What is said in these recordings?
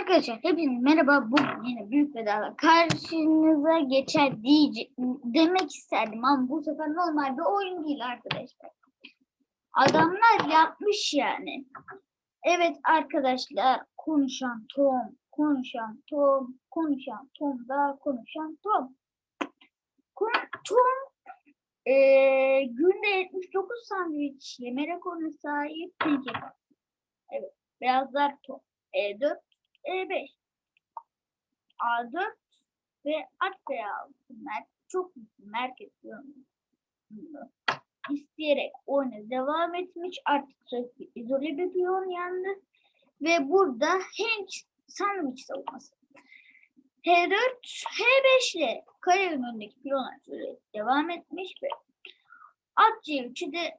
Arkadaşlar hepinize merhaba. Bugün yine büyük bedava karşınıza geçer diyece demek isterdim ama bu sefer normal bir oyun değil arkadaşlar. Adamlar yapmış yani. Evet arkadaşlar konuşan Tom, konuşan Tom, konuşan Tom da konuşan Tom. Kon- Tom eee günde 79 sandviç yeme rekoruna sahip. Evet beyazlar Tom. E4, E5, A4 ve at veya bunlar çok merkez. İsteyerek oyuna devam etmiş. Artık sürekli izole bir piyon yalnız. Ve burada Hank sandviç savunması. H4, H5 ile karenin önündeki piyonlar devam etmiş ve at C3'ü de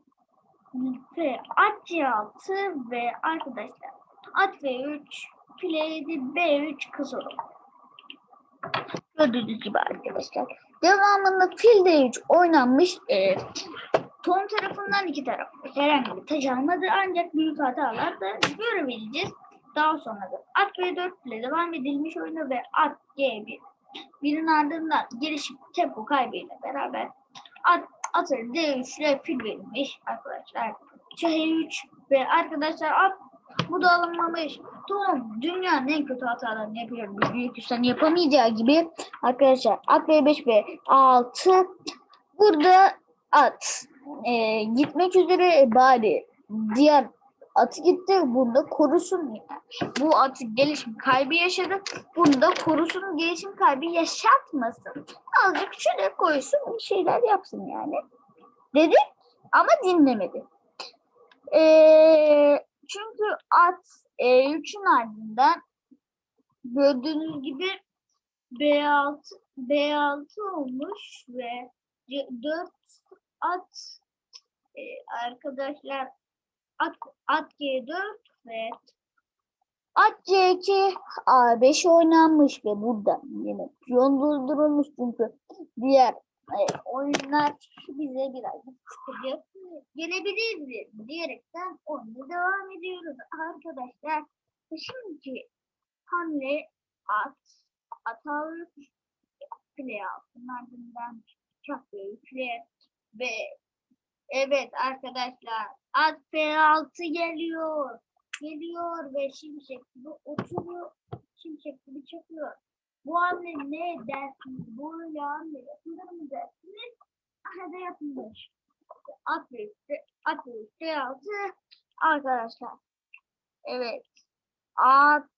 ve at C6 ve arkadaşlar at V3 7 B3 kızıl. Gördüğünüz gibi arkadaşlar. Devamında fil D3 oynanmış. E, Tom tarafından iki taraf. Herhangi bir taç almadı ancak büyük hatalar da görebileceğiz. Daha sonra da at B4 ile devam edilmiş oyunu ve at G1. Birinin ardından gelişim tempo kaybıyla beraber at, atır D3 ile fil verilmiş arkadaşlar. H3 ve arkadaşlar at bu da alınmamış. Tom dünyanın en kötü hatalarını yapıyor. Büyük üstten yapamayacağı gibi. Arkadaşlar at B5 ve A6. Burada at e, gitmek üzere bari diğer atı gitti. Bunda korusun. Bu atı gelişim kaybı yaşadı. Bunda korusun gelişim kaybı yaşatmasın. Azıcık şöyle koysun bir şeyler yapsın yani. Dedik ama dinlemedi. Eee çünkü at E3'ün ardından gördüğünüz gibi B6 B6 olmuş ve 4 at e, arkadaşlar at, at G4 ve at C2 A5 oynanmış ve burada yine piyon durdurulmuş çünkü diğer oyunlar bize biraz sıkıcı gelebilirdi diyerekten oyuna devam ediyoruz arkadaşlar. Şimdi hamle at, at alır, file altın ardından çakya yükle ve evet arkadaşlar at F6 geliyor. Geliyor ve şimşek gibi oturuyor. Şimşek gibi çakıyor. Bu hamle ne dersiniz? Böyle hamle yapılır mı dersiniz? Aha yapılmış. At üstü, at üstü altı arkadaşlar. Evet. At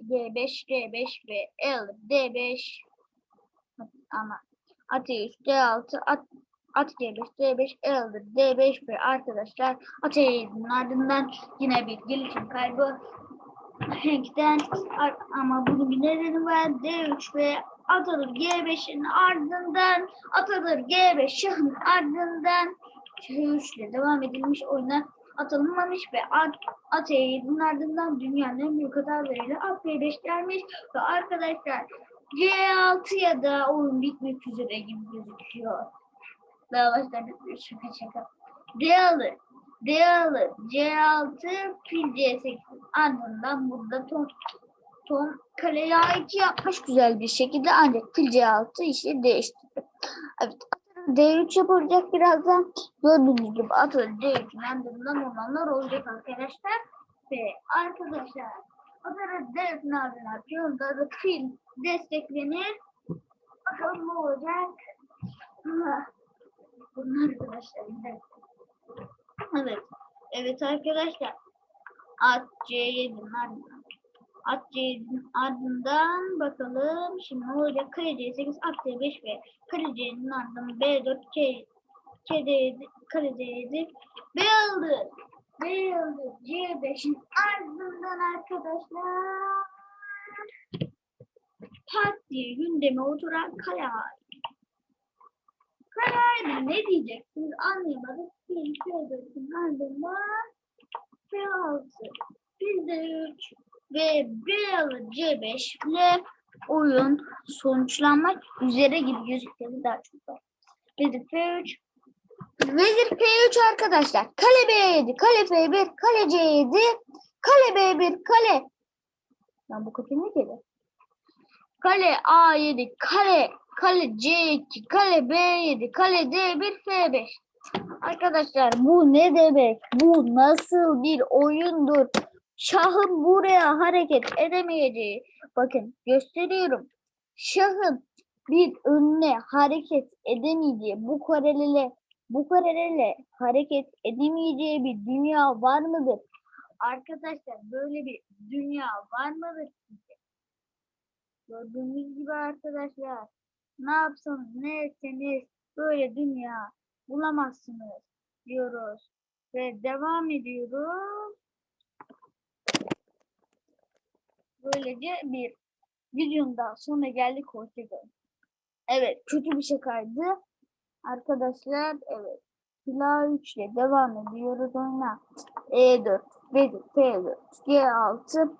D5, D5 ve L, D5 ama at üstü altı, at At D5, D5, L'dir. D5 ve arkadaşlar at ardından yine bir gelişim kaybı. Hank'ten ama bunun bir nedeni var. D3 ve atılır G5'in ardından atılır G5 şahın ardından H3 ile devam edilmiş oyuna atılmamış ve at, at E7'in ardından dünyanın en büyük hatalarıyla at B5 gelmiş ve arkadaşlar C6 ya da oyun bitmek üzere gibi gözüküyor. Daha başladık şaka şaka. D alır. D alır. C6 fil C8 ardından burada ton Tom kaleye A2 yapmış güzel bir şekilde ancak fil C6 işi değiştirdi. Evet D3 yapılacak birazdan. Gördüğünüz gibi atıl D3'ün ardından olanlar olacak arkadaşlar. Ve arkadaşlar Atara D3'ün ardından piyonda da fil desteklenir. Bakalım ne olacak. Bunlar arkadaşlar. Evet. Evet arkadaşlar. At C7'nin ardından. At C'nin ardından bakalım. Şimdi ne olacak? Kare C8, at C5 ve kare C'nin ardından B4, K, K D7, kare D7, B aldı. B aldı. C5'in ardından arkadaşlar pat diye gündeme oturan kale Kale ne diyeceksiniz anlayamadık. Bir K4'ün ardından P6, biz de 3 ve B'lı C5 ile oyun sonuçlanmak üzere gibi gözüküyor daha çok var. Vezir F3 Vezir P3 arkadaşlar. Kale B7, kale F1, kale C7, kale B1, kale Yani bu kaçıncı kere? Kale A7, kale, kale C2, kale B7, kale D1, F5. Arkadaşlar bu ne demek? Bu nasıl bir oyundur? Şahın buraya hareket edemeyeceği. Bakın gösteriyorum. Şahın bir önüne hareket edemeyeceği bu karelerle bu karelerle hareket edemeyeceği bir dünya var mıdır? Arkadaşlar böyle bir dünya var mıdır? Gördüğünüz gibi arkadaşlar ne yapsanız ne etseniz böyle dünya bulamazsınız diyoruz. Ve devam ediyoruz. Böylece bir videonun daha geldik. Hoşçakalın. Evet kötü bir şakaydı. Arkadaşlar evet. Pilav 3 ile devam ediyoruz oyuna. E4, B4, P4, G6.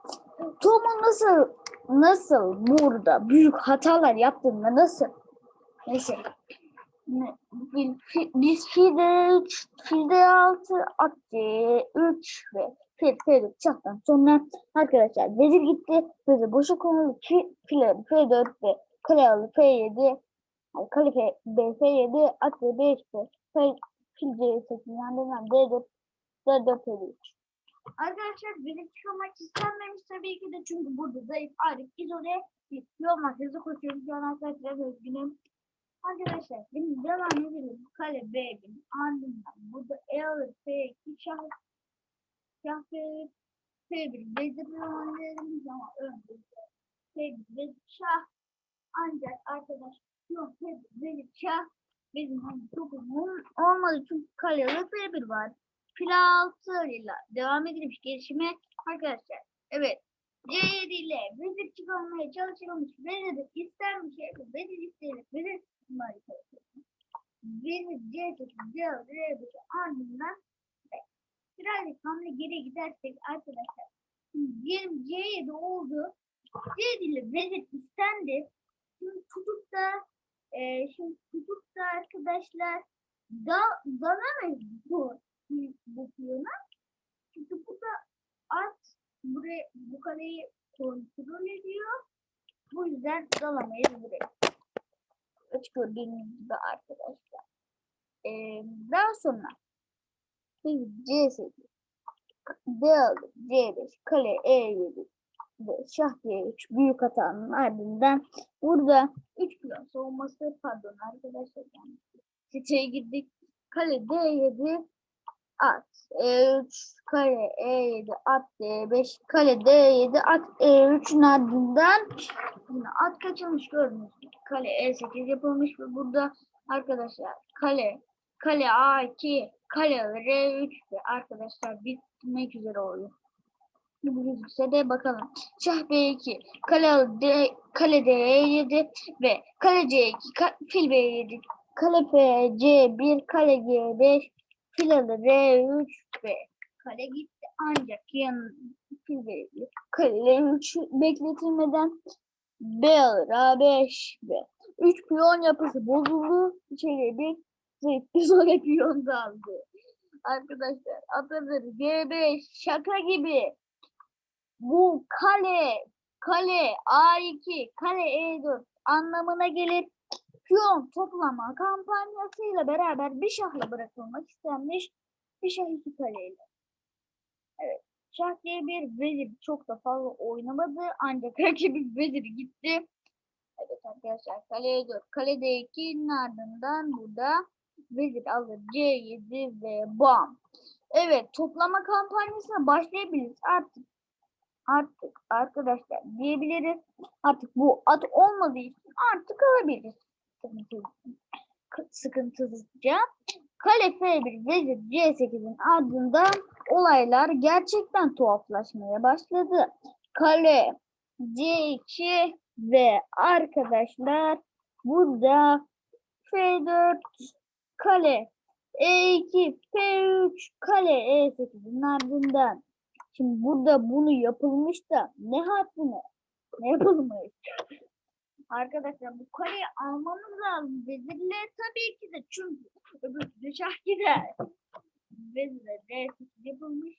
Tom'un nasıl nasıl burada büyük hatalar yaptığında nasıl? Fi- Biz filde 3, filde 6, at C3 ve fil F4 çaktan sonra arkadaşlar vezir gitti. Vezir boşa konuldu. Fi, file F4 ve kale aldı F7. Ay, Kale F, B F7, at C5 ve fil fil C8 yani D4 D4 F3. Arkadaşlar benim çıkmak istenmemiş tabii ki de çünkü burada zayıf Arif izole yol merkezi koşuyorum şu an arkadaşlar üzgünüm. Arkadaşlar şimdi devam edelim. Kale B1 ardından burada E alır F2 şah şah F1 F1 vezir oynayalım ama önce F1 vezir şah ancak arkadaşlar yok F1 vezir şah bizim hani çok olmadı çünkü kale alır F1 var. Fil altı ile devam edilmiş gelişime arkadaşlar. Evet. C7 ile vezir çıkarmaya çalışılmış. Vezir istenmiş. Evet, Vezir isteyerek vezir çıkarmaya çalışılmış. Vezir C8 C6 C5 ardından birazcık hamle geri gidersek arkadaşlar. Şimdi diyelim C7 oldu. C7 ile vezir istendi. Şimdi tutup da e, şimdi tutup da arkadaşlar da dalamayız bu bu- piyona. Çünkü bu da at buraya bu kaleyi kontrol ediyor. Bu yüzden dalamayız buraya. Üç gördüğünüz gibi arkadaşlar. Ee, daha sonra biz C8 D aldı C5 kale E7 ve şah C3 büyük hatanın ardından burada 3 piyon savunması pardon arkadaşlar yani siteye girdik kale D7 at E3 kare E7 at D5 kale D7 at E3'ün ardından at kaçılmış gördünüz? Kale E8 yapılmış ve burada arkadaşlar kale kale A2 kale R3 ve arkadaşlar bitmek üzere oluyor. Bu gözükse de bakalım. Şah B2, kale D, kale D7 ve kale C2, ka, fil B7, kale F C1, kale G5, alır R3 ve kale gitti. Ancak yan fil B7, kale R3 bekletilmeden B alır A5 ve 3 piyon yapısı bozuldu. İçeriye bir zayıf bir sonra piyon kaldı. Arkadaşlar atadır G5 şaka gibi. Bu kale, kale A2, kale E4 anlamına gelir. Piyon toplama kampanyasıyla beraber bir şahla bırakılmak istenmiş. Bir şah iki kaleyle. Evet. Şah D1 vezir çok da fazla oynamadı. Ancak rakibi vezir gitti. Evet arkadaşlar kale E4, kale D2'nin ardından burada vezir alır C7 ve bam. Evet toplama kampanyasına başlayabiliriz. Artık artık arkadaşlar diyebiliriz. Artık bu at olmadığı için artık alabiliriz. Sıkıntı- Sıkıntısızca. Kale F1 vezir C8'in ardından olaylar gerçekten tuhaflaşmaya başladı. Kale C2 ve arkadaşlar burada F4 kale E2 F3 kale E8'in ardından Şimdi burada bunu yapılmış da ne haddine ne yapılmış? Arkadaşlar bu kareyi almamız lazım. Vezirle tabii ki de çünkü öbür türlü şah gider. Vezirle D8 yapılmış.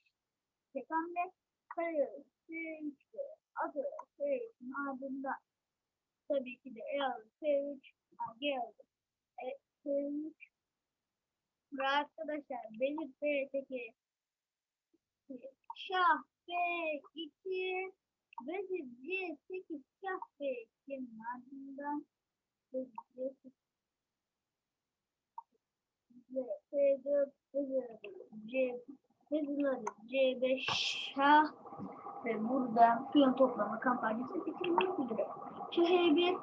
Tek hamle kare C3'te adı ardından tabii ki de E aldı. F3, A, G aldı. E, F3 ve arkadaşlar Belir F'deki Şah B2 Vezir C8 Şah B2'nin ardından Vezir C8 ve F4 Vezir C Vezirleri C5 Şah ve burada piyon toplama kampanyası bitirmek üzere. Şah E1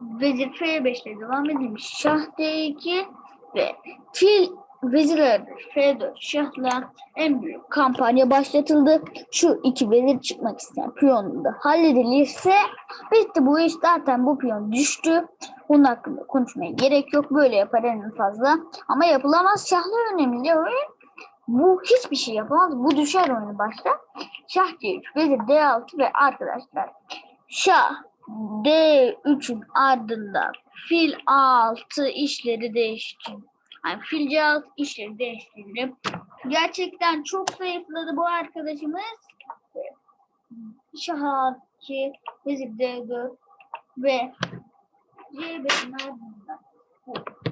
Vezir F5 ile devam edilmiş. Şah D2 ve fil vezirler F4 şahla en büyük kampanya başlatıldı. Şu iki vezir çıkmak isteyen piyonun da halledilirse bitti bu iş. Zaten bu piyon düştü. Bunun hakkında konuşmaya gerek yok. Böyle yapar en fazla. Ama yapılamaz. Şahlar önemli oyun. Bu hiçbir şey yapamaz. Bu düşer oyunu başta. Şah D3, vezir D6 ve arkadaşlar şah D3'ün ardından fil A6 işleri değişti. Yani fil C6 işleri değiştirdi. Gerçekten çok zayıfladı bu arkadaşımız. Şah A2, vezir D4 ve C5'in ardından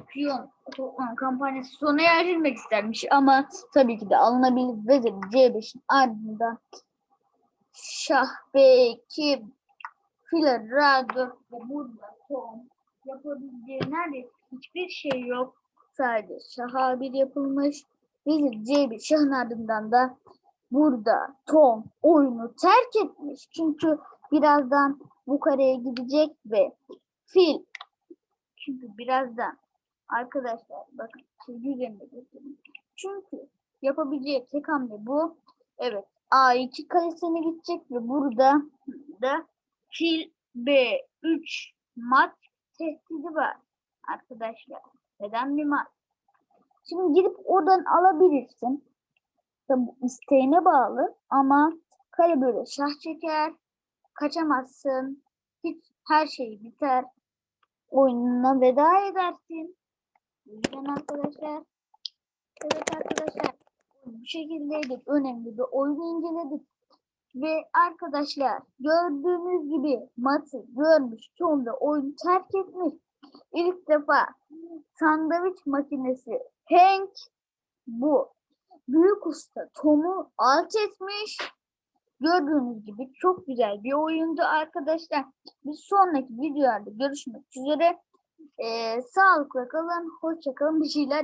piyon toplama kampanyası sona erdirmek istermiş ama tabii ki de alınabilir. Vezir C5'in ardından Şah B2 fil R4 ve burada son yapabileceği neredeyse hiçbir şey yok. Sadece Şah A1 yapılmış. Vezir C1 Şah'ın ardından da burada Tom oyunu terk etmiş. Çünkü birazdan bu kareye gidecek ve fil çünkü birazdan arkadaşlar bakın çizgi üzerinde göstereyim. Çünkü yapabileceği tek hamle bu. Evet A2 kalesine gidecek ve burada da fil B3 mat tehdidi var arkadaşlar. Neden bir mat? Şimdi gidip oradan alabilirsin. Tabi isteğine bağlı ama kale böyle şah çeker. Kaçamazsın. Hiç her şey biter. Oyununa veda edersin. Yüzden arkadaşlar. Evet arkadaşlar. Bu şekildeydik. Önemli bir oyunu inceledik. Ve arkadaşlar gördüğünüz gibi matı görmüş sonunda oyunu terk etmiş. İlk defa sandviç makinesi Hank bu. Büyük usta Tom'u alt etmiş. Gördüğünüz gibi çok güzel bir oyundu arkadaşlar. Bir sonraki videolarda görüşmek üzere. Ee, sağlıkla kalın. Hoşça kalın. Bir şeyler